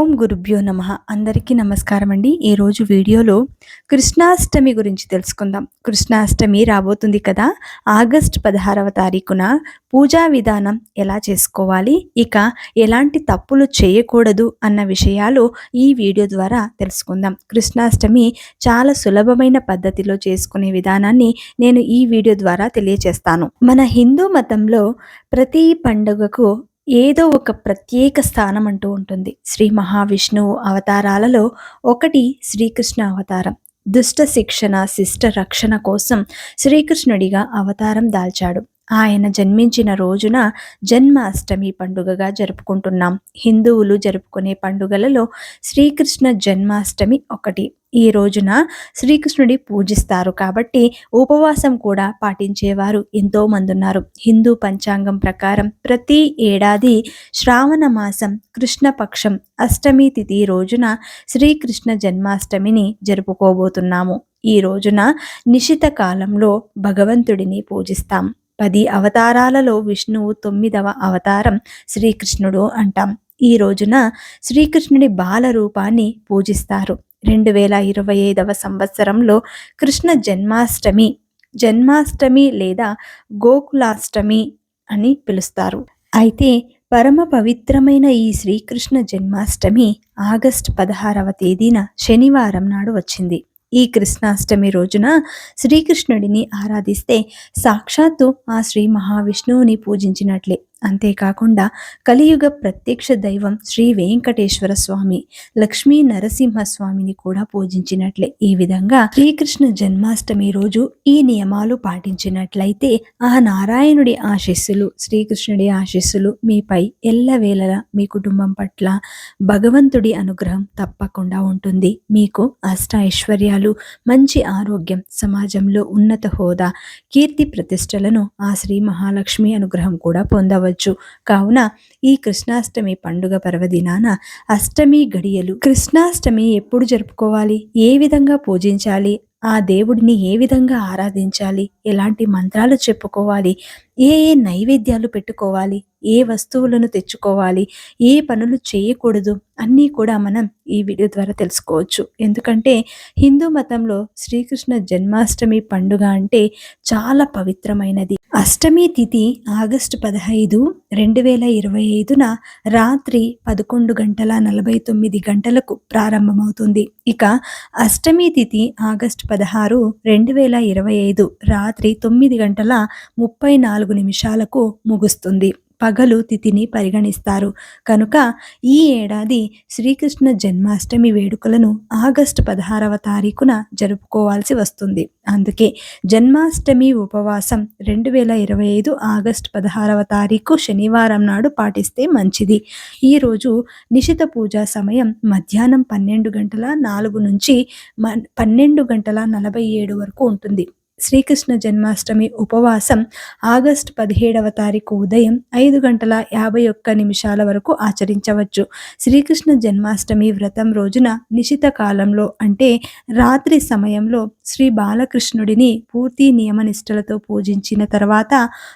ఓం గురుభ్యో నమ. అందరికీ నమస్కారం అండి. ఈరోజు వీడియోలో కృష్ణాష్టమి గురించి తెలుసుకుందాం. కృష్ణాష్టమి రాబోతుంది కదా. ఆగస్ట్ పదహారవ తారీఖున పూజా విధానం ఎలా చేసుకోవాలి? ఇక ఎలాంటి తప్పులు చేయకూడదు అన్న విషయాలు ఈ వీడియో ద్వారా తెలుసుకుందాం. కృష్ణాష్టమి చాలా సులభమైన పద్ధతిలో చేసుకునే విధానాన్ని నేను ఈ వీడియో ద్వారా తెలియజేస్తాను మన హిందూ మతంలో ప్రతి పండుగకు ఏదో ఒక ప్రత్యేక స్థానం అంటూ ఉంటుంది. శ్రీ మహావిష్ణువు అవతారాలలో ఒకటి శ్రీకృష్ణ అవతారం. దుష్ట శిక్షణ శిష్ట రక్షణ కోసం శ్రీకృష్ణుడిగా అవతారం దాల్చాడు. ఆయన జన్మించిన రోజున జన్మాష్టమి పండుగగా జరుపుకుంటున్నాం. హిందువులు జరుపుకునే పండుగలలో శ్రీకృష్ణ జన్మాష్టమి ఒకటి. ఈ రోజున శ్రీకృష్ణుడి పూజిస్తారు కాబట్టి ఉపవాసం కూడా పాటించేవారు ఎంతో మంది ఉన్నారు హిందూ పంచాంగం ప్రకారం ప్రతి ఏడాది శ్రావణ మాసం కృష్ణపక్షం అష్టమి తిథి రోజున శ్రీకృష్ణ జన్మాష్టమిని జరుపుకోబోతున్నాము. ఈ రోజున నిశిత కాలంలో భగవంతుడిని పూజిస్తాం. పది అవతారాలలో విష్ణువు తొమ్మిదవ అవతారం శ్రీకృష్ణుడు అంటాం. ఈ రోజున శ్రీకృష్ణుడి బాల రూపాన్ని పూజిస్తారు. రెండు వేల ఇరవై ఐదవ సంవత్సరంలో కృష్ణ జన్మాష్టమి జన్మాష్టమి లేదా గోకులాష్టమి అని పిలుస్తారు. అయితే పరమ పవిత్రమైన ఈ శ్రీకృష్ణ జన్మాష్టమి ఆగస్టు పదహారవ తేదీన శనివారం నాడు వచ్చింది. ఈ కృష్ణాష్టమి రోజున శ్రీకృష్ణుడిని ఆరాధిస్తే సాక్షాత్తు ఆ శ్రీ మహావిష్ణువుని పూజించినట్లే. అంతేకాకుండా కలియుగ ప్రత్యక్ష దైవం శ్రీ వెంకటేశ్వర స్వామి లక్ష్మీ నరసింహస్వామిని కూడా పూజించినట్లే. ఈ విధంగా శ్రీకృష్ణ జన్మాష్టమి రోజు ఈ నియమాలు పాటించినట్లయితే ఆ నారాయణుడి ఆశీస్సులు శ్రీకృష్ణుడి ఆశీస్సులు మీపై ఎల్లవేళలా మీ కుటుంబం పట్ల భగవంతుడి అనుగ్రహం తప్పకుండా ఉంటుంది. మీకు అష్ట ఐశ్వర్యాలు మంచి ఆరోగ్యం సమాజంలో ఉన్నత హోదా కీర్తి ప్రతిష్టలను ఆ శ్రీ మహాలక్ష్మి అనుగ్రహం కూడా పొందవచ్చు చేసుకోవచ్చు. కావున ఈ కృష్ణాష్టమి పండుగ పర్వదినాన అష్టమి గడియలు. కృష్ణాష్టమి ఎప్పుడు జరుపుకోవాలి? ఏ విధంగా పూజించాలి? ఆ దేవుడిని ఏ విధంగా ఆరాధించాలి? ఎలాంటి మంత్రాలు చెప్పుకోవాలి? ఏ ఏ నైవేద్యాలు పెట్టుకోవాలి? ఏ వస్తువులను తెచ్చుకోవాలి? ఏ పనులు చేయకూడదు? అన్నీ కూడా మనం ఈ వీడియో ద్వారా తెలుసుకోవచ్చు. ఎందుకంటే హిందూ మతంలో శ్రీకృష్ణ జన్మాష్టమి పండుగ అంటే చాలా పవిత్రమైనది. అష్టమి తిథి ఆగస్టు పదహైదు రెండు వేల ఇరవై ఐదున రాత్రి పదకొండు గంటల నలభై తొమ్మిది గంటలకు ప్రారంభమవుతుంది. ఇక అష్టమి తిథి ఆగస్టు పదహారు రెండు వేల ఇరవై ఐదు రాత్రి తొమ్మిది గంటల ముప్పై నాలుగు నాలుగు నిమిషాలకు ముగుస్తుంది. పగలు తిథిని పరిగణిస్తారు. కనుక ఈ ఏడాది శ్రీకృష్ణ జన్మాష్టమి వేడుకలను ఆగస్టు పదహారవ తారీఖున జరుపుకోవాల్సి వస్తుంది. అందుకే జన్మాష్టమి ఉపవాసం రెండు వేల ఇరవై ఐదు ఆగస్టు పదహారవ తారీఖు శనివారం నాడు పాటిస్తే మంచిది. ఈరోజు నిశిత పూజా సమయం మధ్యాహ్నం పన్నెండు గంటల నాలుగు నుంచి పన్నెండు గంటల నలభై ఏడు వరకు ఉంటుంది. శ్రీకృష్ణ జన్మాష్టమి ఉపవాసం ఆగస్టు పదిహేడవ తారీఖు ఉదయం ఐదు గంటల యాభై ఒక్క నిమిషాల వరకు ఆచరించవచ్చు. శ్రీకృష్ణ జన్మాష్టమి వ్రతం రోజున నిశిత కాలంలో అంటే రాత్రి సమయంలో శ్రీ బాలకృష్ణుడిని పూర్తి నియమనిష్టలతో పూజించిన తర్వాత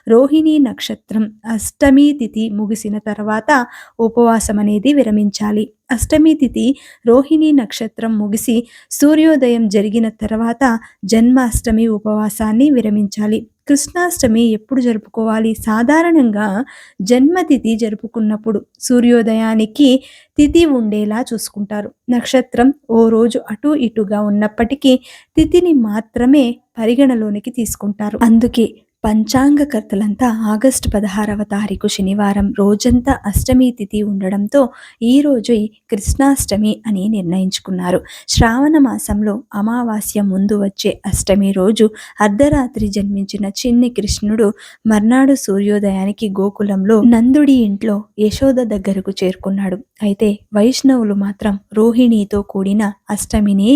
రోహిణి నక్షత్రం అష్టమి తిథి ముగిసిన తర్వాత ఉపవాసం అనేది విరమించాలి. అష్టమి తిథి రోహిణి నక్షత్రం ముగిసి సూర్యోదయం జరిగిన తర్వాత జన్మాష్టమి ఉపవాసాన్ని విరమించాలి. కృష్ణాష్టమి ఎప్పుడు జరుపుకోవాలి? సాధారణంగా జన్మతిథి జరుపుకున్నప్పుడు సూర్యోదయానికి తిథి ఉండేలా చూసుకుంటారు. నక్షత్రం ఓ రోజు అటు ఇటుగా ఉన్నప్పటికీ తిథిని మాత్రమే పరిగణలోనికి తీసుకుంటారు. అందుకే పంచాంగకర్తలంతా ఆగస్టు పదహారవ తారీఖు శనివారం రోజంతా అష్టమి తిథి ఉండడంతో ఈరోజు కృష్ణాష్టమి అని నిర్ణయించుకున్నారు. శ్రావణ మాసంలో అమావాస్య ముందు వచ్చే అష్టమి రోజు అర్ధరాత్రి జన్మించిన చిన్ని కృష్ణుడు మర్నాడు సూర్యోదయానికి గోకులంలో నందుడి ఇంట్లో యశోద దగ్గరకు చేరుకున్నాడు. అయితే వైష్ణవులు మాత్రం రోహిణితో కూడిన అష్టమిని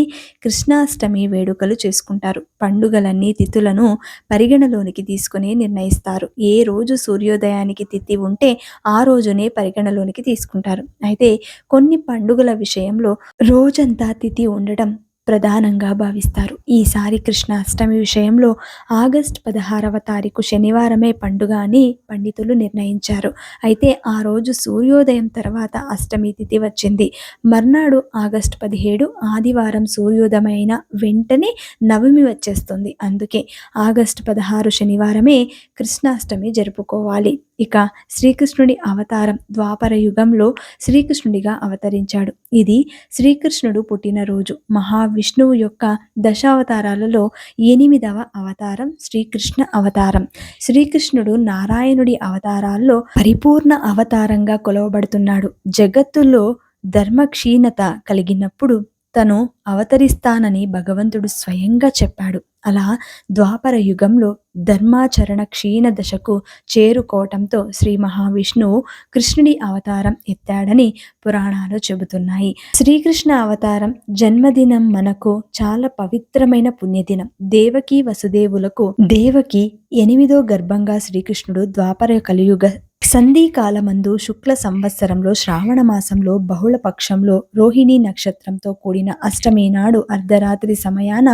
కృష్ణాష్టమి వేడుకలు చేసుకుంటారు. పండుగలన్నీ తిథులను పరిగణలోనికి తీసుకుని నిర్ణయిస్తారు. ఏ రోజు సూర్యోదయానికి తిథి ఉంటే ఆ రోజునే పరిగణలోనికి తీసుకుంటారు. అయితే కొన్ని పండుగల విషయంలో రోజంతా తిథి ఉండడం ప్రధానంగా భావిస్తారు. ఈసారి కృష్ణాష్టమి విషయంలో ఆగస్ట్ పదహారవ తారీఖు శనివారమే పండుగ అని పండితులు నిర్ణయించారు. అయితే ఆ రోజు సూర్యోదయం తర్వాత అష్టమి తిథి వచ్చింది. మర్నాడు ఆగస్ట్ పదిహేడు ఆదివారం సూర్యోదయమైన వెంటనే నవమి వచ్చేస్తుంది. అందుకే ఆగస్ట్ పదహారు శనివారమే కృష్ణాష్టమి జరుపుకోవాలి. ఇక శ్రీకృష్ణుడి అవతారం ద్వాపర యుగంలో శ్రీకృష్ణుడిగా అవతరించాడు. ఇది శ్రీకృష్ణుడు పుట్టినరోజు మహావిష్ణువు యొక్క దశావతారాలలో ఎనిమిదవ అవతారం శ్రీకృష్ణ అవతారం. శ్రీకృష్ణుడు నారాయణుడి అవతారాల్లో పరిపూర్ణ అవతారంగా కొలవబడుతున్నాడు. జగత్తులో ధర్మక్షీణత కలిగినప్పుడు తను అవతరిస్తానని భగవంతుడు స్వయంగా చెప్పాడు. అలా ద్వాపర యుగంలో ధర్మాచరణ క్షీణ దశకు చేరుకోవటంతో శ్రీ మహావిష్ణువు కృష్ణుడి అవతారం ఎత్తాడని పురాణాలు చెబుతున్నాయి. శ్రీకృష్ణ అవతారం జన్మదినం మనకు చాలా పవిత్రమైన పుణ్యదినం. దేవకి వసుదేవులకు దేవకి ఎనిమిదో గర్భంగా శ్రీకృష్ణుడు ద్వాపర కలియుగ సంధికాలమందు శుక్ల సంవత్సరంలో శ్రావణ మాసంలో బహుళ పక్షంలో రోహిణి నక్షత్రంతో కూడిన అష్టమి నాడు అర్ధరాత్రి సమయాన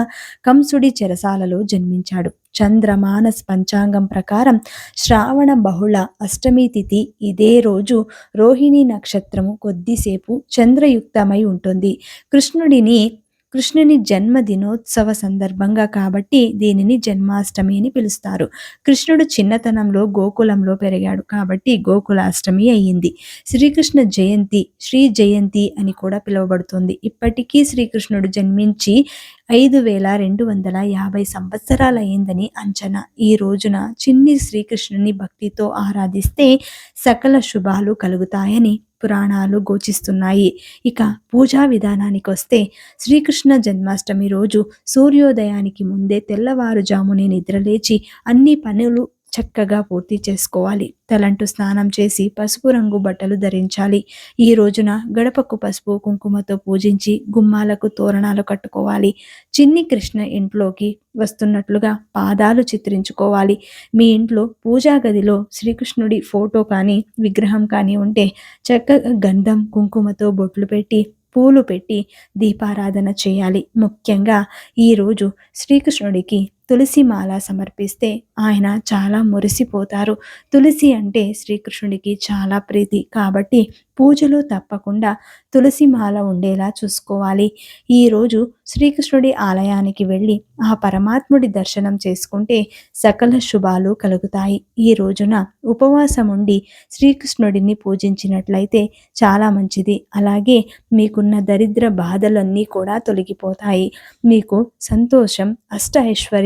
కంసుడి చెరసాలలో జన్మించాడు. చంద్రమానస్ పంచాంగం ప్రకారం శ్రావణ బహుళ అష్టమి తిథి ఇదే రోజు రోహిణి నక్షత్రము కొద్దిసేపు చంద్రయుక్తమై ఉంటుంది. కృష్ణుడిని కృష్ణుని జన్మదినోత్సవ సందర్భంగా కాబట్టి దీనిని జన్మాష్టమి అని పిలుస్తారు. కృష్ణుడు చిన్నతనంలో గోకులంలో పెరిగాడు కాబట్టి గోకులాష్టమి అయ్యింది. శ్రీకృష్ణ జయంతి శ్రీ జయంతి అని కూడా పిలువబడుతుంది. ఇప్పటికీ శ్రీకృష్ణుడు జన్మించి ఐదు వేల రెండు వందల యాభై సంవత్సరాలయ్యిందని అంచనా. ఈ రోజున చిన్ని శ్రీకృష్ణుని భక్తితో ఆరాధిస్తే సకల శుభాలు కలుగుతాయని పురాణాలు ఘోషిస్తున్నాయి ఇక పూజా విధానానికి వస్తే శ్రీకృష్ణ జన్మాష్టమి రోజు సూర్యోదయానికి ముందే తెల్లవారుజామునే నిద్రలేచి అన్ని పనులు చక్కగా పూర్తి చేసుకోవాలి. తలంటు స్నానం చేసి పసుపు రంగు బట్టలు ధరించాలి. ఈ రోజున గడపకు పసుపు కుంకుమతో పూజించి గుమ్మాలకు తోరణాలు కట్టుకోవాలి. చిన్ని కృష్ణ ఇంట్లోకి వస్తున్నట్లుగా పాదాలు చిత్రించుకోవాలి. మీ ఇంట్లో పూజా గదిలో శ్రీకృష్ణుడి ఫోటో కానీ విగ్రహం కానీ ఉంటే చక్కగా గంధం కుంకుమతో బొట్లు పెట్టి పూలు పెట్టి దీపారాధన చేయాలి. ముఖ్యంగా ఈరోజు శ్రీకృష్ణుడికి తులసి మాల సమర్పిస్తే ఆయన చాలా మురిసిపోతారు. తులసి అంటే శ్రీకృష్ణుడికి చాలా ప్రీతి కాబట్టి పూజలో తప్పకుండా తులసి మాల ఉండేలా చూసుకోవాలి. ఈరోజు శ్రీకృష్ణుడి ఆలయానికి వెళ్ళి ఆ పరమాత్ముడి దర్శనం చేసుకుంటే సకల శుభాలు కలుగుతాయి. ఈ రోజున ఉపవాసం ఉండి శ్రీకృష్ణుడిని పూజించినట్లయితే చాలా మంచిది. అలాగే మీకున్న దరిద్ర బాధలన్నీ కూడా తొలగిపోతాయి. మీకు సంతోషం అష్ట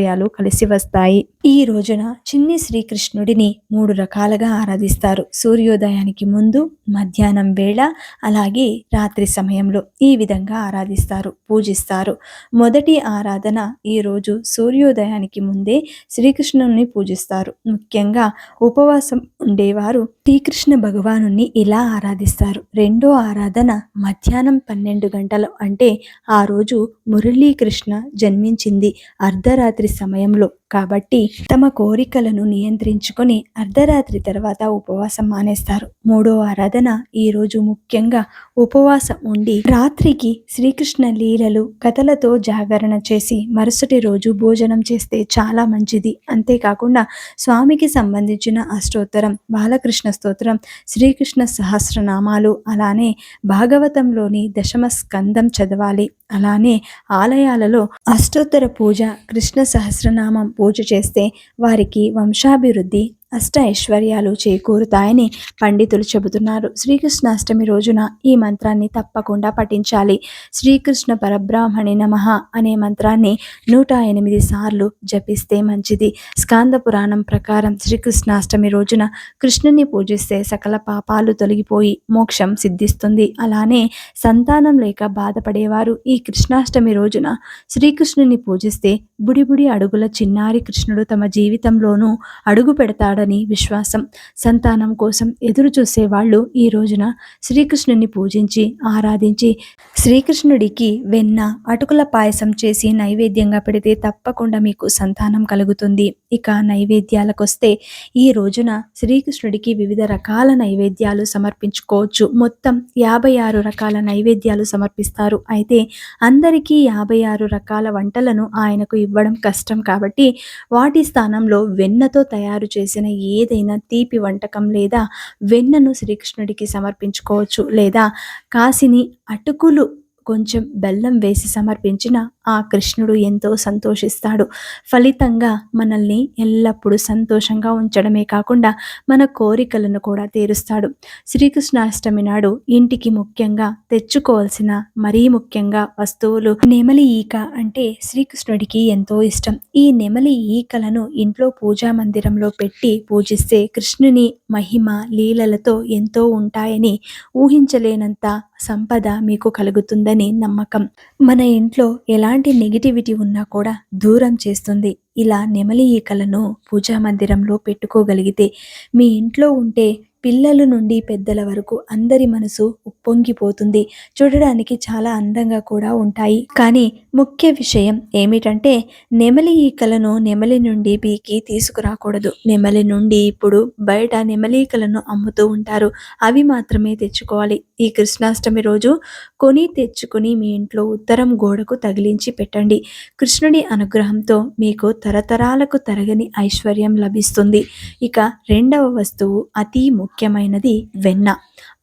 విషయాలు కలిసి వస్తాయి. ఈ రోజున చిన్ని శ్రీకృష్ణుడిని మూడు రకాలుగా ఆరాధిస్తారు. సూర్యోదయానికి ముందు మధ్యాహ్నం వేళ అలాగే రాత్రి సమయంలో ఈ విధంగా ఆరాధిస్తారు పూజిస్తారు. మొదటి ఆరాధన ఈరోజు సూర్యోదయానికి ముందే శ్రీకృష్ణుని పూజిస్తారు. ముఖ్యంగా ఉపవాసం ఉండేవారు శ్రీకృష్ణ భగవాను ఇలా ఆరాధిస్తారు. రెండో ఆరాధన మధ్యాహ్నం పన్నెండు గంటలు అంటే ఆ రోజు మురళీకృష్ణ జన్మించింది. అర్ధరాత్రి సమయంలో. కాబట్టి తమ కోరికలను నియంత్రించుకొని అర్ధరాత్రి తర్వాత ఉపవాసం మానేస్తారు. మూడో ఆరాధన ఈరోజు ముఖ్యంగా ఉపవాసం ఉండి రాత్రికి శ్రీకృష్ణ లీలలు కథలతో జాగరణ చేసి మరుసటి రోజు భోజనం చేస్తే చాలా మంచిది. అంతేకాకుండా స్వామికి సంబంధించిన అష్టోత్తరం బాలకృష్ణ స్తోత్రం శ్రీకృష్ణ సహస్రనామాలు అలానే భాగవతంలోని దశమ స్కందం చదవాలి. అలానే ఆలయాలలో అష్టోత్తర పూజ కృష్ణ సహస్రనామం పూజ చేస్తే వారికి వంశాభివృద్ధి అష్ట ఐశ్వర్యాలు చేకూరుతాయని పండితులు చెబుతున్నారు. శ్రీకృష్ణాష్టమి రోజున ఈ మంత్రాన్ని తప్పకుండా పఠించాలి. శ్రీకృష్ణ పరబ్రాహ్మణి నమ అనే మంత్రాన్ని నూట ఎనిమిది సార్లు జపిస్తే మంచిది. స్కాంద పురాణం ప్రకారం శ్రీకృష్ణాష్టమి రోజున కృష్ణుని పూజిస్తే సకల పాపాలు తొలగిపోయి మోక్షం సిద్ధిస్తుంది. అలానే సంతానం లేక బాధపడేవారు ఈ కృష్ణాష్టమి రోజున శ్రీకృష్ణుని పూజిస్తే బుడిబుడి అడుగుల చిన్నారి కృష్ణుడు తమ జీవితంలోనూ అడుగు పెడతాడు. ఇస్తాడని విశ్వాసం సంతానం కోసం ఎదురు చూసే వాళ్ళు ఈ రోజున శ్రీకృష్ణుని పూజించి ఆరాధించి శ్రీకృష్ణుడికి వెన్న అటుకుల పాయసం చేసి నైవేద్యంగా పెడితే తప్పకుండా మీకు సంతానం కలుగుతుంది. ఇక నైవేద్యాలకు వస్తే ఈ రోజున శ్రీకృష్ణుడికి వివిధ రకాల నైవేద్యాలు సమర్పించుకోవచ్చు. మొత్తం యాభై ఆరు రకాల నైవేద్యాలు సమర్పిస్తారు. అయితే అందరికీ యాభై ఆరు రకాల వంటలను ఆయనకు ఇవ్వడం కష్టం కాబట్టి వాటి స్థానంలో వెన్నతో తయారు చేసిన ఏదైనా తీపి వంటకం లేదా వెన్నను శ్రీకృష్ణుడికి సమర్పించుకోవచ్చు. లేదా కాసిని అటుకులు కొంచెం బెల్లం వేసి సమర్పించిన ఆ కృష్ణుడు ఎంతో సంతోషిస్తాడు. ఫలితంగా మనల్ని ఎల్లప్పుడూ సంతోషంగా ఉంచడమే కాకుండా మన కోరికలను కూడా తీరుస్తాడు. శ్రీకృష్ణాష్టమి నాడు ఇంటికి ముఖ్యంగా తెచ్చుకోవాల్సిన మరీ ముఖ్యంగా వస్తువులు నెమలి ఈక అంటే శ్రీకృష్ణుడికి ఎంతో ఇష్టం. ఈ నెమలి ఈకలను ఇంట్లో పూజా మందిరంలో పెట్టి పూజిస్తే కృష్ణుని మహిమ లీలలతో ఎంతో ఉంటాయని ఊహించలేనంత సంపద మీకు కలుగుతుందని నమ్మకం. మన ఇంట్లో ఎలాంటి నెగిటివిటీ ఉన్నా కూడా దూరం చేస్తుంది. ఇలా నెమలి ఈకలను పూజా మందిరంలో పెట్టుకోగలిగితే మీ ఇంట్లో ఉంటే పిల్లల నుండి పెద్దల వరకు అందరి మనసు ఉప్పొంగిపోతుంది. చూడడానికి చాలా అందంగా కూడా ఉంటాయి. కానీ ముఖ్య విషయం ఏమిటంటే నెమలి ఈకలను నెమలి నుండి పీకి తీసుకురాకూడదు. నెమలి నుండి ఇప్పుడు బయట నెమలీకలను అమ్ముతూ ఉంటారు. అవి మాత్రమే తెచ్చుకోవాలి. ఈ కృష్ణాష్టమి రోజు కొని తెచ్చుకుని మీ ఇంట్లో ఉత్తరం గోడకు తగిలించి పెట్టండి. కృష్ణుడి అనుగ్రహంతో మీకు తరతరాలకు తరగని ఐశ్వర్యం లభిస్తుంది. ఇక రెండవ వస్తువు అతి ముఖ్యమైనది వెన్న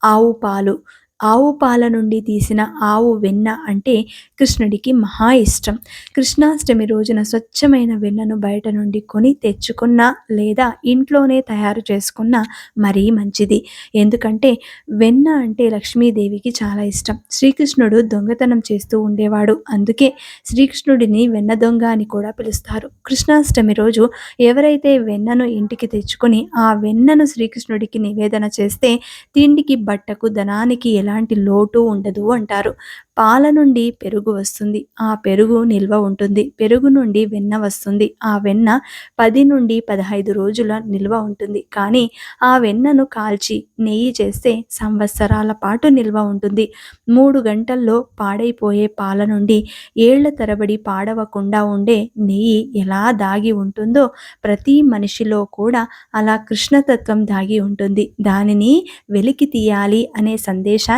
ఆవు పాలు ఆవు పాల నుండి తీసిన ఆవు వెన్న అంటే కృష్ణుడికి మహా ఇష్టం. కృష్ణాష్టమి రోజున స్వచ్ఛమైన వెన్నను బయట నుండి కొని తెచ్చుకున్న లేదా ఇంట్లోనే తయారు చేసుకున్న మరీ మంచిది. ఎందుకంటే వెన్న అంటే లక్ష్మీదేవికి చాలా ఇష్టం. శ్రీకృష్ణుడు దొంగతనం చేస్తూ ఉండేవాడు. అందుకే శ్రీకృష్ణుడిని వెన్న దొంగ అని కూడా పిలుస్తారు. కృష్ణాష్టమి రోజు ఎవరైతే వెన్నను ఇంటికి తెచ్చుకొని ఆ వెన్నను శ్రీకృష్ణుడికి నివేదన చేస్తే తిండికి బట్టకు ధనానికి ఎలాంటి లోటు ఉండదు అంటారు. పాల నుండి పెరుగు వస్తుంది. ఆ పెరుగు నిల్వ ఉంటుంది. పెరుగు నుండి వెన్న వస్తుంది. ఆ వెన్న పది నుండి పదహైదు రోజుల నిల్వ ఉంటుంది. కానీ ఆ వెన్నను కాల్చి నెయ్యి చేస్తే సంవత్సరాల పాటు నిల్వ ఉంటుంది. మూడు గంటల్లో పాడైపోయే పాల నుండి ఏళ్ళ తరబడి పాడవకుండా ఉండే నెయ్యి ఎలా దాగి ఉంటుందో ప్రతి మనిషిలో కూడా అలా కృష్ణతత్వం దాగి ఉంటుంది. దానిని వెలికి తీయాలి అనే సందేశాన్ని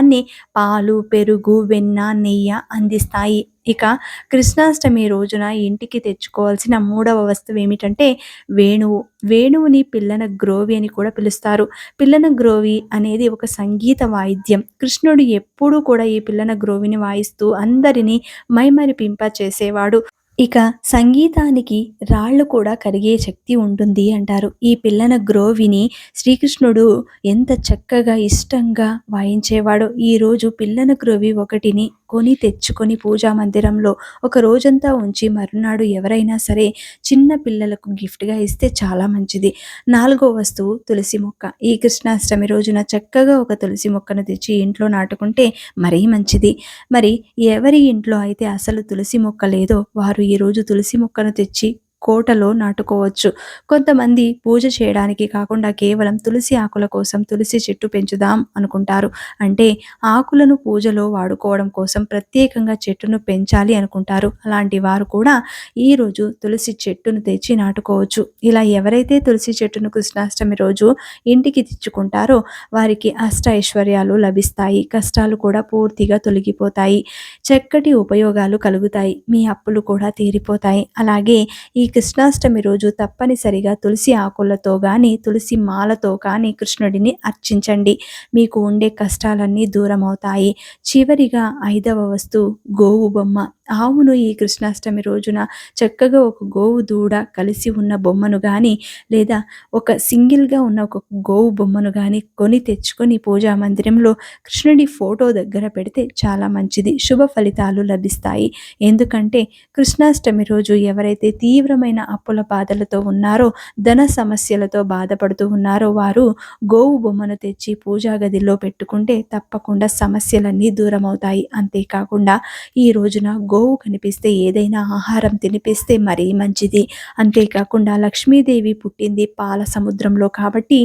పాలు పెరుగు వెన్న నెయ్యి అందిస్తాయి. ఇక కృష్ణాష్టమి రోజున ఇంటికి తెచ్చుకోవాల్సిన మూడవ వస్తువు ఏమిటంటే వేణువు. వేణువుని పిల్లన గ్రోవి అని కూడా పిలుస్తారు. పిల్లన గ్రోవి అనేది ఒక సంగీత వాయిద్యం. కృష్ణుడు ఎప్పుడూ కూడా ఈ పిల్లన గ్రోవిని వాయిస్తూ అందరినీ మైమరిపింప చేసేవాడు ఇక సంగీతానికి రాళ్ళు కూడా కరిగే శక్తి ఉంటుంది అంటారు. ఈ పిల్లన గ్రోవిని శ్రీకృష్ణుడు ఎంత చక్కగా ఇష్టంగా వాయించేవాడో. ఈరోజు పిల్లన గ్రోవి ఒకటిని కొని తెచ్చుకొని పూజా మందిరంలో ఒక రోజంతా ఉంచి మరునాడు ఎవరైనా సరే చిన్న పిల్లలకు గిఫ్ట్గా ఇస్తే చాలా మంచిది. నాలుగో వస్తువు తులసి మొక్క. ఈ కృష్ణాష్టమి రోజున చక్కగా ఒక తులసి మొక్కను తెచ్చి ఇంట్లో నాటుకుంటే మరీ మంచిది. మరి ఎవరి ఇంట్లో అయితే అసలు తులసి మొక్క లేదో వారు ఈరోజు తులసి మొక్కను తెచ్చి కోటలో నాటుకోవచ్చు. కొంతమంది పూజ చేయడానికి కాకుండా కేవలం తులసి ఆకుల కోసం తులసి చెట్టు పెంచుదాం అనుకుంటారు. అంటే ఆకులను పూజలో వాడుకోవడం కోసం ప్రత్యేకంగా చెట్టును పెంచాలి అనుకుంటారు. అలాంటి వారు కూడా ఈరోజు తులసి చెట్టును తెచ్చి నాటుకోవచ్చు. ఇలా ఎవరైతే తులసి చెట్టును కృష్ణాష్టమి రోజు ఇంటికి తెచ్చుకుంటారో వారికి అష్ట ఐశ్వర్యాలు లభిస్తాయి. కష్టాలు కూడా పూర్తిగా తొలగిపోతాయి. చక్కటి ఉపయోగాలు కలుగుతాయి. మీ అప్పులు కూడా తీరిపోతాయి. అలాగే ఈ కృష్ణాష్టమి రోజు తప్పనిసరిగా తులసి ఆకులతో కానీ తులసి మాలతో కానీ కృష్ణుడిని అర్చించండి. మీకు ఉండే కష్టాలన్నీ దూరం అవుతాయి చివరిగా ఐదవ వస్తువు గోవు బొమ్మ ఆవును ఈ కృష్ణాష్టమి రోజున చక్కగా ఒక గోవు దూడ కలిసి ఉన్న బొమ్మను కానీ లేదా ఒక సింగిల్గా ఉన్న ఒక గోవు బొమ్మను కానీ కొని తెచ్చుకొని పూజా మందిరంలో కృష్ణుడి ఫోటో దగ్గర పెడితే చాలా మంచిది. శుభ ఫలితాలు లభిస్తాయి. ఎందుకంటే కృష్ణాష్టమి రోజు ఎవరైతే తీవ్రమైన అప్పుల బాధలతో ఉన్నారో ధన సమస్యలతో బాధపడుతూ ఉన్నారో వారు గోవు బొమ్మను తెచ్చి పూజా గదిలో పెట్టుకుంటే తప్పకుండా సమస్యలన్నీ దూరమవుతాయి. అంతేకాకుండా ఈ రోజున గో గోవు కనిపిస్తే ఏదైనా ఆహారం తినిపిస్తే మరీ మంచిది. అంతేకాకుండా లక్ష్మీదేవి పుట్టింది పాల సముద్రంలో కాబట్టి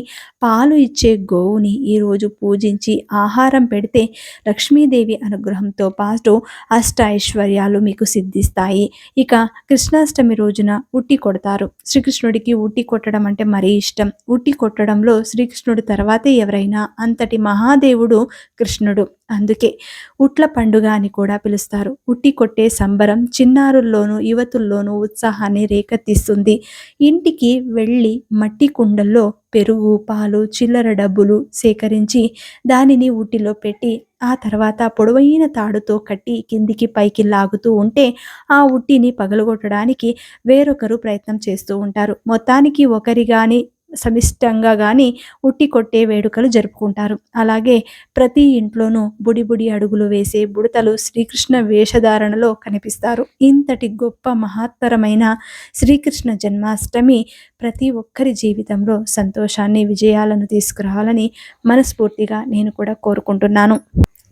పాలు ఇచ్చే గోవుని ఈరోజు పూజించి ఆహారం పెడితే లక్ష్మీదేవి అనుగ్రహంతో పాటు అష్ట ఐశ్వర్యాలు మీకు సిద్ధిస్తాయి. ఇక కృష్ణాష్టమి రోజున ఉట్టి కొడతారు. శ్రీకృష్ణుడికి ఉట్టి కొట్టడం అంటే మరీ ఇష్టం. ఉట్టి కొట్టడంలో శ్రీకృష్ణుడి తర్వాతే ఎవరైనా అంతటి మహాదేవుడు కృష్ణుడు. అందుకే ఉట్ల పండుగ అని కూడా పిలుస్తారు. ఉట్టి కొట్టే సంబరం చిన్నారుల్లోనూ యువతుల్లోనూ ఉత్సాహాన్ని రేకెత్తిస్తుంది. ఇంటికి వెళ్ళి మట్టి కుండల్లో పెరుగు పాలు చిల్లర డబ్బులు సేకరించి దానిని ఉట్టిలో పెట్టి ఆ తర్వాత పొడవైన తాడుతో కట్టి కిందికి పైకి లాగుతూ ఉంటే ఆ ఉట్టిని పగలగొట్టడానికి వేరొకరు ప్రయత్నం చేస్తూ ఉంటారు. మొత్తానికి ఒకరి కానీ సమిష్టంగా కానీ ఉట్టి కొట్టే వేడుకలు జరుపుకుంటారు. అలాగే ప్రతి ఇంట్లోనూ బుడి బుడి అడుగులు వేసే బుడతలు శ్రీకృష్ణ వేషధారణలో కనిపిస్తారు. ఇంతటి గొప్ప మహత్తరమైన శ్రీకృష్ణ జన్మాష్టమి ప్రతి ఒక్కరి జీవితంలో సంతోషాన్ని విజయాలను తీసుకురావాలని మనస్ఫూర్తిగా నేను కూడా కోరుకుంటున్నాను.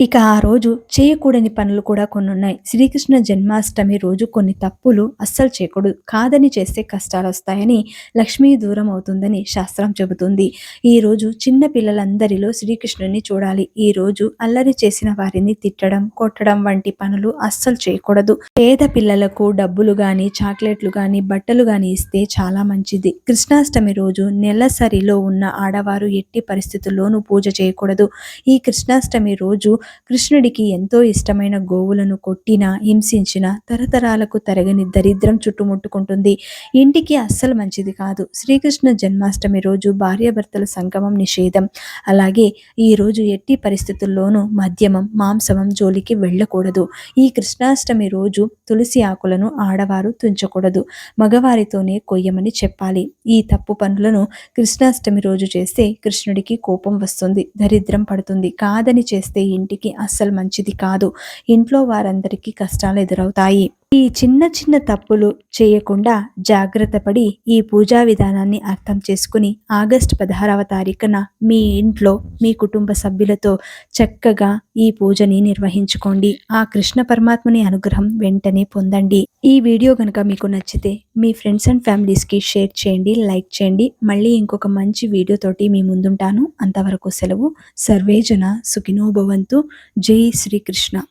ఇక ఆ రోజు చేయకూడని పనులు కూడా కొన్ని ఉన్నాయి శ్రీకృష్ణ జన్మాష్టమి రోజు కొన్ని తప్పులు అస్సలు చేయకూడదు. కాదని చేస్తే కష్టాలు వస్తాయని లక్ష్మీ దూరం అవుతుందని శాస్త్రం చెబుతుంది. ఈ రోజు చిన్న పిల్లలందరిలో శ్రీకృష్ణుని చూడాలి. ఈ రోజు అల్లరి చేసిన వారిని తిట్టడం కొట్టడం వంటి పనులు అస్సలు చేయకూడదు. పేద పిల్లలకు డబ్బులు గాని చాక్లెట్లు గాని బట్టలు గాని ఇస్తే చాలా మంచిది. కృష్ణాష్టమి రోజు నెలసరిలో ఉన్న ఆడవారు ఎట్టి పరిస్థితుల్లోనూ పూజ చేయకూడదు. ఈ కృష్ణాష్టమి రోజు కృష్ణుడికి ఎంతో ఇష్టమైన గోవులను కొట్టిన హింసించిన తరతరాలకు తరగని దరిద్రం చుట్టుముట్టుకుంటుంది. ఇంటికి అస్సలు మంచిది కాదు. శ్రీకృష్ణ జన్మాష్టమి రోజు భార్యాభర్తల సంగమం నిషేధం. అలాగే ఈ రోజు ఎట్టి పరిస్థితుల్లోనూ మద్యమం మాంసమం జోలికి వెళ్ళకూడదు. ఈ కృష్ణాష్టమి రోజు తులసి ఆకులను ఆడవారు తుంచకూడదు. మగవారితోనే కొయ్యమని చెప్పాలి. ఈ తప్పు పనులను కృష్ణాష్టమి రోజు చేస్తే కృష్ణుడికి కోపం వస్తుంది దరిద్రం పడుతుంది. కాదని చేస్తే ఇంటికి వారికి అస్సలు మంచిది కాదు. ఇంట్లో వారందరికీ కష్టాలు ఎదురవుతాయి. ఈ చిన్న చిన్న తప్పులు చేయకుండా జాగ్రత్త పడి ఈ పూజా విధానాన్ని అర్థం చేసుకుని ఆగస్ట్ పదహారవ తారీఖున మీ ఇంట్లో మీ కుటుంబ సభ్యులతో చక్కగా ఈ పూజని నిర్వహించుకోండి. ఆ కృష్ణ పరమాత్మని అనుగ్రహం వెంటనే పొందండి. ఈ వీడియో కనుక మీకు నచ్చితే మీ ఫ్రెండ్స్ అండ్ ఫ్యామిలీస్కి షేర్ చేయండి లైక్ చేయండి. మళ్ళీ ఇంకొక మంచి వీడియోతోటి మీ ముందుంటాను. అంతవరకు సెలవు. సర్వేజన సుఖినోభవంతు జై శ్రీకృష్ణ.